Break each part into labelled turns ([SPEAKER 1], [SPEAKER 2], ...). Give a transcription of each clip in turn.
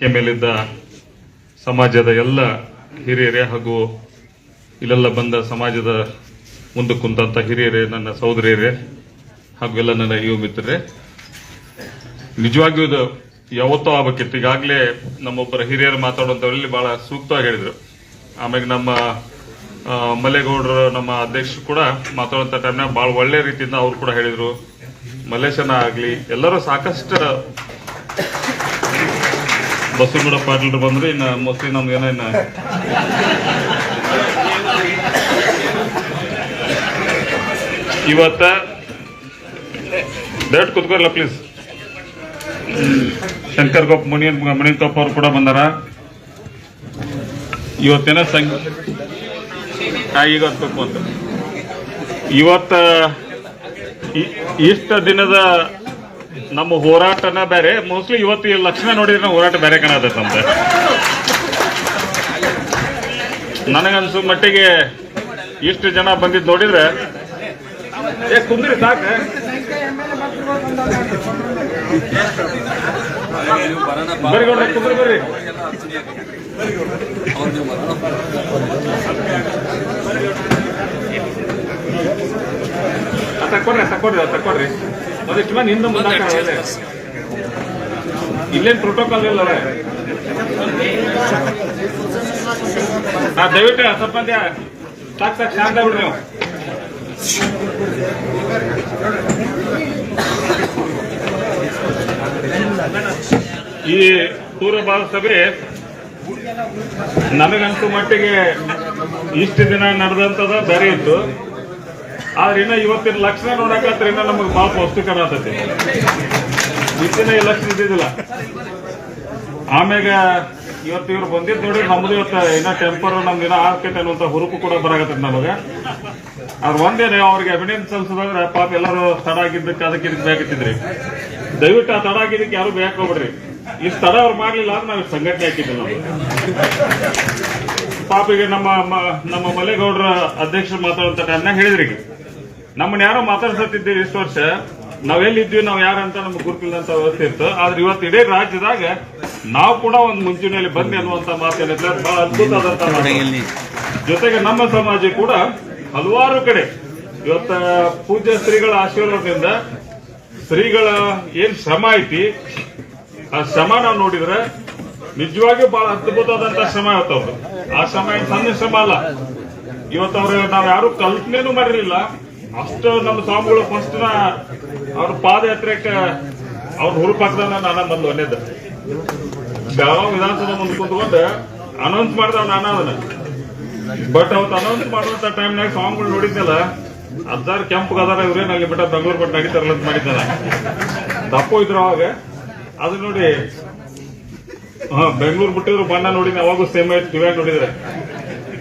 [SPEAKER 1] ಮೇಲಿದ್ದ ಸಮಾಜದ ಎಲ್ಲ ಹಿರಿಯರೇ ಹಾಗೂ ಇಲ್ಲೆಲ್ಲ ಬಂದ ಸಮಾಜದ ಮುಂದೆ ಕುಂತಂಥ ಹಿರಿಯರೇ ನನ್ನ ಸಹೋದರಿಯರೇ ಹಾಗೂ ಎಲ್ಲ ನನ್ನ ಯುವ ಮಿತ್ರರೇ. ನಿಜವಾಗಿಯೂ ಇದು ಯಾವತ್ತೋ ಆಗ್ಬೇಕಿತ್ತು ಈಗಾಗಲೇ ನಮ್ಮೊಬ್ಬರ ಹಿರಿಯರು ಮಾತಾಡುವಂಥವ್ರಲ್ಲಿ ಬಹಳ ಸೂಕ್ತವಾಗಿ ಹೇಳಿದರು. ಆಮೇಲೆ ನಮ್ಮ ಆ, ಮಲ್ಲೇಗೌಡರು ನಮ್ಮ ಅಧ್ಯಕ್ಷರು ಕೂಡ ಮಾತಾಡುವಂಥ ಟೈಮ್ನಾಗ ಭಾಳ ಒಳ್ಳೆ ರೀತಿಯಿಂದ ಅವ್ರು ಕೂಡ ಹೇಳಿದರು. ಮಲ್ಲೇಶನ ಆಗಲಿ ಎಲ್ಲರೂ ಸಾಕಷ್ಟು ಬಸವಗೌಡ ಪಾಟೀಲ್ರು ಬಂದ್ರೆ ಇನ್ನ ಮೋಸ್ಟ್ಲಿ ನಮ್ಗೇನ ಇನ್ನ ಇವತ್ತ ಡೈರೆಕ್ಟ್ ಕುತ್ಕೋಲ್ಲ ಪ್ಲೀಸ್ ಶಂಕರ್ ಗೋಪ್ ಮುನಿಯನ್ ಮುನಿಯನ್ಕೊಪ್ಪ ಅವರು ಕೂಡ ಬಂದಾರ. ಇವತ್ತೇನ ಸಂಘ ಈಗ ಇವತ್ತ ಇಷ್ಟ ದಿನದ ನಮ್ಮ ಹೋರಾಟನ ಬೇರೆ. ಮೋಸ್ಟ್ಲಿ ಇವತ್ತು ಈ ಲಕ್ಷಣ ನೋಡಿದ್ರೆ ನಾವು ಹೋರಾಟ ಬೇರೆ ಕಾಣತೈತಂತೆ ನನಗನ್ಸು ಮಟ್ಟಿಗೆ ಇಷ್ಟು ಜನ ಬಂದಿದ್ದು ನೋಡಿದ್ರೆ ಕುಂದ್ರಿ ಸಾಕ. ಬರ್ರಿ ಕುಂದ್ರಿ, ಬರ್ರಿ. ತಕ್ಕೊಡ್ರಿ ತಕ್ಕೊಡ್ರಿ ತಕ್ಕೊಡ್ರಿ ಮಂದಿ ಹಿಂದೆ ಮುಂದೆ ಇಲ್ಲೇನು ಪ್ರೋಟೋಕಾಲ್ ಇಲ್ಲ ದಯವಿಟ್ಟು ಸ್ವಲ್ಪ ಮಂದಿ ಸಾಕ್ ಸಾಕ್ ಶಾಂತ ಬಿಡ್ರಿ ನೀವು ಈ ಪೂರ್ವಭಾವ ಸಭೆ ನನಗಂತೂ ಮಟ್ಟಿಗೆ ಇಷ್ಟು ದಿನ ನಡೆದಂತದ ಬೇರೆ ಇತ್ತು. ಆದ್ರೆ ಇನ್ನ ಇವತ್ತಿನ ಲಕ್ಷಣ ನೋಡಕತ್ರ ಇನ್ನ ನಮಗೆ ಬಹಳ ಪೌಷ್ಟಿಕರ ಆತೈತಿ. ಇತ್ತಿನ ಈ ಲಕ್ಷಣ ಇದ್ದಿದ್ದಿಲ್ಲ. ಆಮ್ಯಾಗ ಇವತ್ತು ಇವ್ರು ಬಂದಿದ್ದು ನೋಡಿ ನಮ್ದು ಇವತ್ತು ಇನ್ನ ಟೆಂಪರ್ ನಮ್ದು ಏನೋ ಆಗ್ತೈತೆ ಅನ್ನುವಂತ ಹುರುಪು ಕೂಡ ಬರಾಕತ್ತೈತಿ ನಮಗೆ. ಅವ್ರು ಒಂದೇನೆ, ಅವ್ರಿಗೆ ಅಭಿನಂದನೆ ಸಲ್ಲಿಸೋದಾದ್ರೆ ಪಾಪ ಎಲ್ಲರೂ ತಡ ಆಗಿದ್ದಕ್ಕೆ ಅದಕ್ಕೆ ಇದಕ್ಕೆ ಬೇಕಿದ್ರಿ ದಯವಿಟ್ಟು ಆ ತಡ ಆಗಿದ್ದಕ್ಕೆ ಯಾರು ಬೇಕ ಹೋಗ್ಬಿಡ್ರಿ ಇಷ್ಟು ತಡ ಅವ್ರು ಮಾಡ್ಲಿಲ್ಲ ಅಂದ್ರೆ ನಾವು ಸಂಘಟನೆ ನಾವು. ಪಾಪ ಈಗ ನಮ್ಮ ನಮ್ಮ ಮಲ್ಲೇಗೌಡರ ಅಧ್ಯಕ್ಷರು ಮಾತಾಡುವಂತ ಟೈಮ್ನಾಗ ಹೇಳಿದ್ರಿ ನಮ್ಮನ್ನ ಯಾರೋ ಮಾತಾಡ್ಸತ್ತಿದ್ದೀವಿ ಇಷ್ಟು ವರ್ಷ. ನಾವೆಲ್ಲಿದ್ವಿ ನಾವು ಯಾರಂತ ನಮ್ಗೆ ಗುರುತಿಲ್ಲಂತ ವ್ಯವಸ್ಥೆ ಇತ್ತು. ಆದ್ರೆ ಇವತ್ತು ಇಡೀ ರಾಜ್ಯದಾಗ ನಾವು ಕೂಡ ಒಂದು ಮುಂಚೂಣಿಯಲ್ಲಿ ಬಂದೆ ಅನ್ನುವಂತ ಮಾತೇನಿದ್ರೆ ಬಹಳ ಅದ್ಭುತವಾದಂತ ಮಾತು. ಜೊತೆಗೆ ನಮ್ಮ ಸಮಾಜ ಕೂಡ ಹಲವಾರು ಕಡೆ ಇವತ್ತ ಪೂಜ್ಯ ಶ್ರೀಗಳ ಆಶೀರ್ವಾದದಿಂದ ಶ್ರೀಗಳ ಏನ್ ಶ್ರಮ ಐತಿ ಆ ಶ್ರಮ ನಾವು ನೋಡಿದ್ರೆ ನಿಜವಾಗಿಯೂ ಬಹಳ ಅದ್ಭುತವಾದಂತ ಶ್ರಮ ಇವತ್ತವ್ರು ಆ ಶ್ರಮ ಏನ್ ಸಣ್ಣ ಶ್ರಮ ಅಲ್ಲ. ಇವತ್ತು ಅವ್ರು ನಾವ್ ಯಾರು ಕಲ್ಪನೆನೂ ಮಾಡಿರ್ಲಿಲ್ಲ ಅಷ್ಟು ನಮ್ಮ ಸ್ವಾಮಿಗಳು ಫಸ್ಟ್ನ ಅವ್ರ ಪಾದಯಾತ್ರೆಗೆ ಅವ್ರ ಹುರುಪಾಕ್ದ ನಾನು ಬಂದು ಒಂದೇದ ಬೆಳಗಾವ್ ವಿಧಾನಸಭೆ ಮುಂದೆ ಕುಂತ್ಕೊಂಡು ಅನೌನ್ಸ್ ಮಾಡ್ದ ನಾನ ಅದನ್ನ. ಬಟ್ ಅವತ್ತು ಅನೌನ್ಸ್ ಮಾಡುವಂತ ಟೈಮ್ನಾಗ ಸ್ವಾಮಿಗಳು ನೋಡಿದ್ನಲ್ಲ ಅದಾರ ಕೆಂಪು ಗದಾರ ಇವ್ರೇನು ಅಲ್ಲಿ ಬಿಟ್ಟ ಬೆಂಗಳೂರು ಬಿಟ್ಟು ನಡೀತಾರಲ್ಲ ಅಂತ ಮಾಡಿದ್ದಾನ. ದಪ್ಪ ಇದ್ರು ಅವಾಗ. ಅದು ನೋಡಿ, ಹಾ, ಬೆಂಗಳೂರು ಬಿಟ್ಟಿದ್ರು ಬಣ್ಣ ನೋಡಿದ್ರೆ ಅವಾಗೂ ಸೇಮ್ ಆಯ್ತು ಟಿವ್ಯಾಗ ನೋಡಿದ್ರೆ.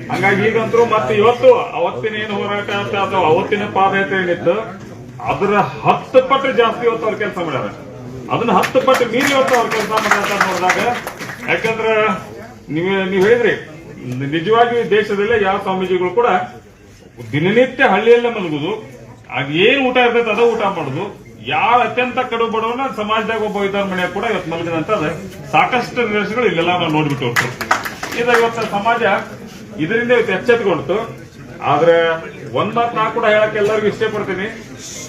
[SPEAKER 1] ಹಂಗಾಗಿ ಈಗಂತೂ ಮತ್ತೆ ಇವತ್ತು ಅವತ್ತಿನ ಏನು ಹೋರಾಟ ಅಂತ ಅಥವಾ ಅವತ್ತಿನ ಪಾದಯಾತ್ರೆ ಏನಿತ್ತು ಅದರ ಹತ್ತು ಪಟ್ಟು ಜಾಸ್ತಿ ಇವತ್ತು ಅವ್ರ ಕೆಲಸ ಮಾಡ್ಯಾರ. ಅದನ್ನ ಹತ್ತು ಪಟ್ಟು ಮೀರಿ ಇವತ್ತು ಅವ್ರ ಕೆಲಸ ಅಂತ ನೋಡಿದಾಗ, ಯಾಕಂದ್ರ ನೀವ್ ನೀವ್ ಹೇಳಿದ್ರಿ, ನಿಜವಾಗಿ ದೇಶದಲ್ಲೇ ಯಾವ ಸ್ವಾಮೀಜಿಗಳು ಕೂಡ ದಿನನಿತ್ಯ ಹಳ್ಳಿಯಲ್ಲೇ ಮಲಗುದು, ಆಗ ಏನ್ ಊಟ ಇರ್ತೈತೆ ಅದ ಊಟ ಮಾಡುದು. ಯಾವ ಅತ್ಯಂತ ಕಡು ಬಡವನ ಸಮಾಜದಾಗ ಒಬ್ಬ ಇದ್ದಾರ ಮನೆಯಾಗ ಕೂಡ ಇವತ್ತು ಮಲಗಿದಂತದ ಸಾಕಷ್ಟು ನಿದರ್ಶನಗಳು ಇಲ್ಲೆಲ್ಲ ನಾವು ನೋಡ್ಬಿಟ್ಟು ಇದು ಇವತ್ತು ಸಮಾಜ ಇದರಿಂದ ಇವತ್ತು ಎಚ್ಚೆತ್ಕೊಂಡ್ತು ಆದ್ರೆ ಒಂದ್ ಮಾತು ನಾ ಕೂಡ ಹೇಳಕ್ ಎಲ್ಲರಿಗೂ ಇಷ್ಟ ಪಡ್ತೀನಿ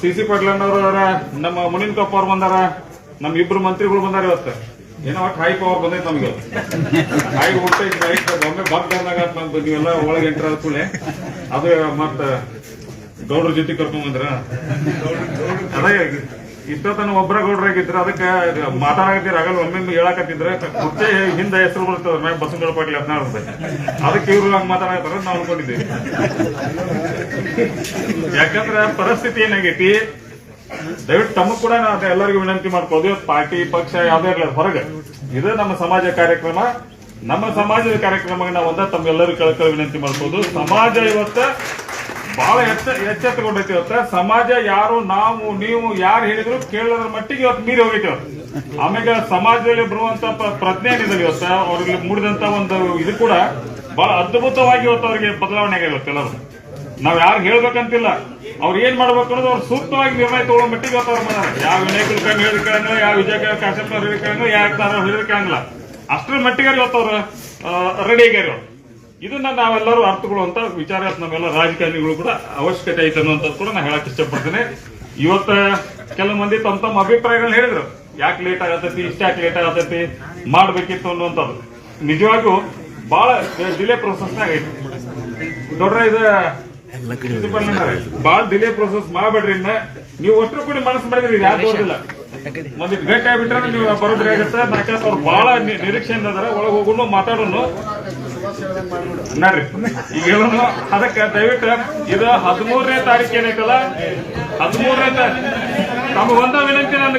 [SPEAKER 1] ಸಿ ಸಿ ಪಾಟೀಲಣ್ಣವ್ರ ನಮ್ಮ ಮುನಿನ್ ಅವ್ರು ಬಂದಾರ ನಮ್ ಇಬ್ರು ಮಂತ್ರಿಗಳು ಬಂದಾರ ಇವತ್ತು. ಏನೋ ಒಟ್ಟು ಹೈ ಪವರ್ ಬಂದೈತೆ ನಮ್ಗೆ. ಹೈ ಹುಟ್ಟೈತೆ ಒಮ್ಮೆ ಬಂದ್ ಬಂದಾಗ ನೀವೆಲ್ಲ ಒಳಗೆ ಎಂಟ್ರ ಕೂಡಲೇ. ಅದು ಮತ್ತ ಗೌಡ್ರ ಜೊತೆ ಕರ್ಕೊಂಡ್ ಬಂದ್ರ. ಅದೇ ಇಷ್ಟೊತ್ತನ ಒಬ್ಬರ ಗೌಡ್ರಾಗಿದ್ರೆ ಅದಕ್ಕೆ ಮಾತಾಡಕತ್ತೀರ ಆಗಲ್ಲ ಒಮ್ಮೆ ಹೇಳಕತ್ತಿದ್ರೆ ಮತ್ತೆ ಹಿಂದೆ ಹೆಸರು ಬರ್ತದ ಮ್ಯಾಗ ಬಸವನಗೌಡ ಪಾಟೀಲ್ ಹದಿನಾರು ರೂಪಾಯಿ. ಅದಕ್ಕೆ ಇವ್ರು ಹಂಗ ಮಾತಾಡಕತ್ತಾರ ನಾವು ಅನ್ಕೊಂಡಿದ್ದೀವಿ. ಯಾಕಂದ್ರೆ ಪರಿಸ್ಥಿತಿ ಏನಾಗೈತಿ? ದಯವಿಟ್ಟು ತಮಗ್ ಕೂಡ ನಾವು ಎಲ್ಲರಿಗೂ ವಿನಂತಿ ಮಾಡ್ಕೊಳ್ಳೋದು ಪಾರ್ಟಿ, ಪಕ್ಷ, ಯಾವ್ದೇ ಇರಲಿ ಹೊರಗೆ. ಇದು ನಮ್ಮ ಸಮಾಜ ಕಾರ್ಯಕ್ರಮ. ನಮ್ಮ ಸಮಾಜದ ಕಾರ್ಯಕ್ರಮಕ್ಕೆ ನಾವು ಒಂದ ತಮ್ಮೆಲ್ಲರೂ ಕಳ್ಕೊಳ್ಳೋ, ವಿನಂತಿ ಮಾಡ್ಬೋದು ಸಮಾಜ ಇವತ್ತ ಬಹಳ ಎಚ್ಚ ಎಚ್ಚೆತ್ತುಕೊಂಡೈತಿ ಇವತ್ತ ಸಮಾಜ ಯಾರು, ನಾವು, ನೀವು, ಯಾರು ಹೇಳಿದ್ರು ಕೇಳೋದ್ರ ಮಟ್ಟಿಗೆ ಇವತ್ತು ಮೀರಿ ಹೋಗೈತಿ ಇವತ್ತು ಆಮೇಲೆ ಸಮಾಜದಲ್ಲಿ ಬರುವಂತ ಪ್ರ- ಪ್ರಜ್ಞೆ ಏನಿದೆ ಇವತ್ತ, ಅವ್ರಿಗೆ ಮೂಡಿದಂತ ಒಂದು ಇದು ಕೂಡ ಬಹಳ ಅದ್ಭುತವಾಗಿ ಇವತ್ತು ಅವರಿಗೆ ಬದಲಾವಣೆ ಆಗಿದೆ ಇವತ್ತು ಎಲ್ಲರೂ ನಾವ್ ಯಾರು ಹೇಳ್ಬೇಕಂತಿಲ್ಲ. ಅವ್ರು ಏನ್ ಮಾಡ್ಬೇಕು ಅನ್ನೋದು ಅವ್ರು ಸೂಕ್ತವಾಗಿ ನಿರ್ಣಯ ತಗೊಳ್ಳೋ ಮಟ್ಟಿಗೆ ಇವತ್ತು ಅವ್ರು ಮಾಡ್ಯಾರ ಯಾವ ವಿನಯ್ ಕುಲಕರ್ಣಿ ಹೇಳಿದ ಕೇಳಂಗಿಲ್ಲ ಯಾವ ವಿಜಯ ಕಾಶ್ಯಪ್ ಅವ್ರು ಯಾವ ಅಷ್ಟರ ಮಟ್ಟಿಗೆ ಇವತ್ತು ಅವ್ರು ರೆಡಿ ಆಗ್ಯಾರ. ಇದನ್ನ ನಾವೆಲ್ಲರೂ ಅರ್ಥಗೊಳ್ಳುವಂತ ವಿಚಾರ ನಾವೆಲ್ಲ ರಾಜಕಾರಣಿಗಳು ಕೂಡ ಅವಶ್ಯಕತೆ ಐತೆ ಅನ್ನುವಂಥದ್ದು ಕೂಡ ನಾನು ಹೇಳಕ್ ಇಷ್ಟಪಡ್ತೇನೆ. ಇವತ್ತ ಕೆಲವು ಮಂದಿ ತಮ್ಮ ತಮ್ಮ ಅಭಿಪ್ರಾಯಗಳನ್ನ ಹೇಳಿದ್ರು. ಯಾಕೆ ಲೇಟ್ ಆಗತ್ತೈತಿ ಇಷ್ಟ ಯಾಕೆ ಲೇಟ್ ಆಗತೈತಿ, ಮಾಡ್ಬೇಕಿತ್ತು ಅನ್ನುವಂಥದ್ದು. ನಿಜವಾಗೂ ಬಹಳ ಡಿಲೇ ಪ್ರೊಸೆಸ್ನಾಗ ಐತಿ. ದೊಡ್ಡ ಇದು ಬಹಳ ಡಿಲೇ ಪ್ರೊಸೆಸ್ ಮಾಡಬೇಡ್ರಿ ನೀವು ಅಷ್ಟು ಕೂಡ ಮನಸ್ಸು ಮಾಡಿದ್ರಿ ಯಾರು ತೋರಿಲ್ಲ ಮತ್ತೆ ಗಟ್ಟಿ ಆಗ್ಬಿಟ್ರೆ ನೀವು ಬರೋಬ್ರಿ ಆಗುತ್ತೆ ಅವ್ರು ಬಹಳ ನಿರೀಕ್ಷೆಯಿಂದ ಒಳಗೆ ಹೋಗೋಣ ಮಾತಾಡೋಣ ನೋಡ್ರಿ ಈಗ ಹೇಳೋದು ಅದಕ್ಕೆ ದಯವಿಟ್ಟು ಇದು ಹದಿಮೂರನೇ ತಾರೀಕು ಏನೈತಲ್ಲ ಹದಿಮೂರನೇ ತಾರೀಕು ನಮ್ಗೆ ಒಂದ ವಿನಂತಿ ನನ್ನ